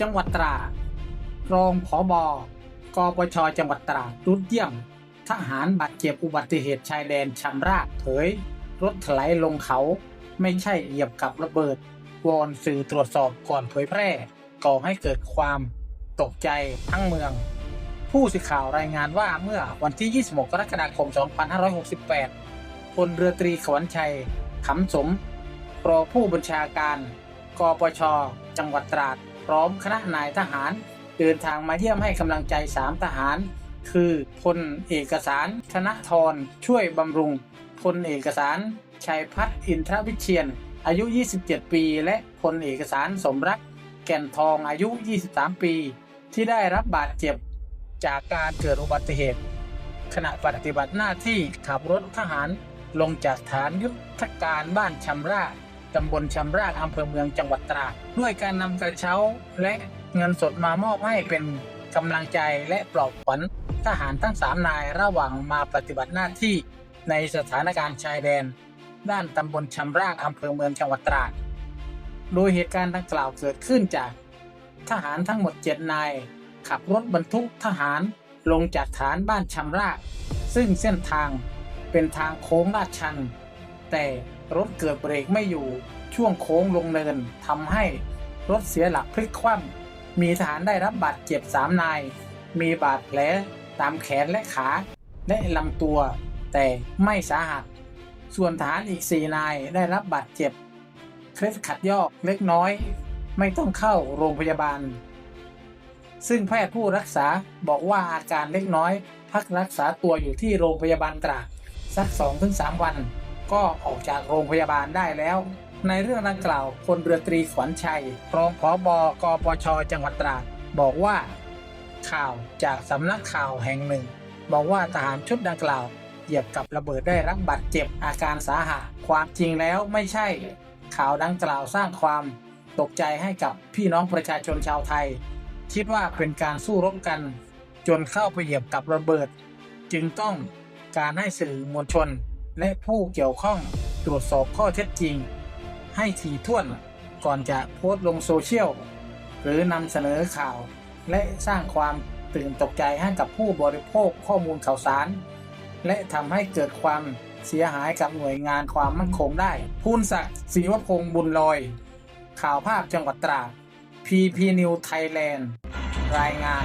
จังหวัดตราดรองผอบกปชจังหวัดตราดรุดเยี่ยม ทหารบาดเจ็บอุบัติเหตุชายแดนชำราบเผย รถถลายลงเขาไม่ใช่เหยียบกับระเบิด วอนสื่อตรวจสอบก่อนเผยแพร่ ก่อให้เกิดความตกใจทั้งเมือง ผู้สื่อข่าวรายงานว่าเมื่อวันที่ 26 กรกฎาคม 2568 พลเรือตรีขวัญชัยขำสมรองผู้บัญชาการ กปช จังหวัดตราด พร้อมคณะนายทหาร เดินทางมาเยี่ยมให้กำลังใจสามทหาร คือพลเอกสารธนทรช่วยบำรุงพลเอกสารชัยพัฒน์อินทรวิเชียน อายุ 27 ปี และพลเอกสารสมรัก แก่นทองอายุ 23 ปี ที่ได้รับบาดเจ็บจากการเกิดอุบัติเหตุ ขณะปฏิบัติหน้าที่ขับรถทหารลงจากฐานยุทธการบ้านชำรา ตำบลชำราบอำเภอเมืองจังหวัดตราดด้วยการนำกระเช้าและเงินสดมามอบให้เป็นกำลังใจและปลอบขวัญทหารทั้งสามนายระหว่างมาปฏิบัติหน้าที่ในสถานการณ์ชายแดน ด้านตำบลชำราบอำเภอเมืองจังหวัดตราด โดยเหตุการณ์ดังกล่าวเกิดขึ้นจาก ทหารทั้งหมดเจ็ดนาย ขับรถบรรทุกทหารลงจากฐานบ้านชำราบซึ่งเส้นทางเป็นทางโค้งลาดชัน แต่ รถเกิดเบรกไม่อยู่ช่วงโค้งลงเนินทำให้รถเสียหลักพลิกคว่ำมีทหารได้รับบาดเจ็บสามนาย มีบาดแผลตามแขนและขาและลำตัว แต่ไม่สาหัส ส่วนทหารอีกสี่นายได้รับบาดเจ็บเคล็ดขัดยอกเล็กน้อย ไม่ต้องเข้าโรงพยาบาล ซึ่งแพทย์ผู้รักษาบอกว่าอาการเล็กน้อย พักรักษาตัวอยู่ที่โรงพยาบาลตราดสัก 2-3 วัน ก็ออกจากโรงพยาบาลได้แล้ว ในเรื่องดังกล่าวพลเรือตรีขวัญชัยรองผอบกปชจังหวัดตราดบอกว่า ข่าวจากสำนักข่าวแห่งหนึ่ง บอกว่าทหารชุดดังกล่าวเหยียบกับระเบิดได้รับบาดเจ็บอาการสาหัสความจริงแล้วไม่ใช่ ข่าวดังกล่าวสร้างความตกใจให้กับพี่น้องประชาชนชาวไทย คิดว่าเป็นการสู้รบกัน จนเข้าไปเหยียบกับระเบิด จึงต้องการให้สื่อมวลชน และผู้เกี่ยวข้องตรวจสอบข้อเท็จจริง ให้ถี่ถ้วนก่อนจะโพสต์ลงโซเชียล หรือนำเสนอข่าว และสร้างความตื่นตกใจให้กับผู้บริโภคข้อมูลข่าวสาร และทำให้เกิดความเสียหายกับหน่วยงานความมั่นคงได้ พูนศักดิ์ศรีวพงษ์บุญลอย ข่าวภาพจังหวัดตราด PP New Thailand รายงาน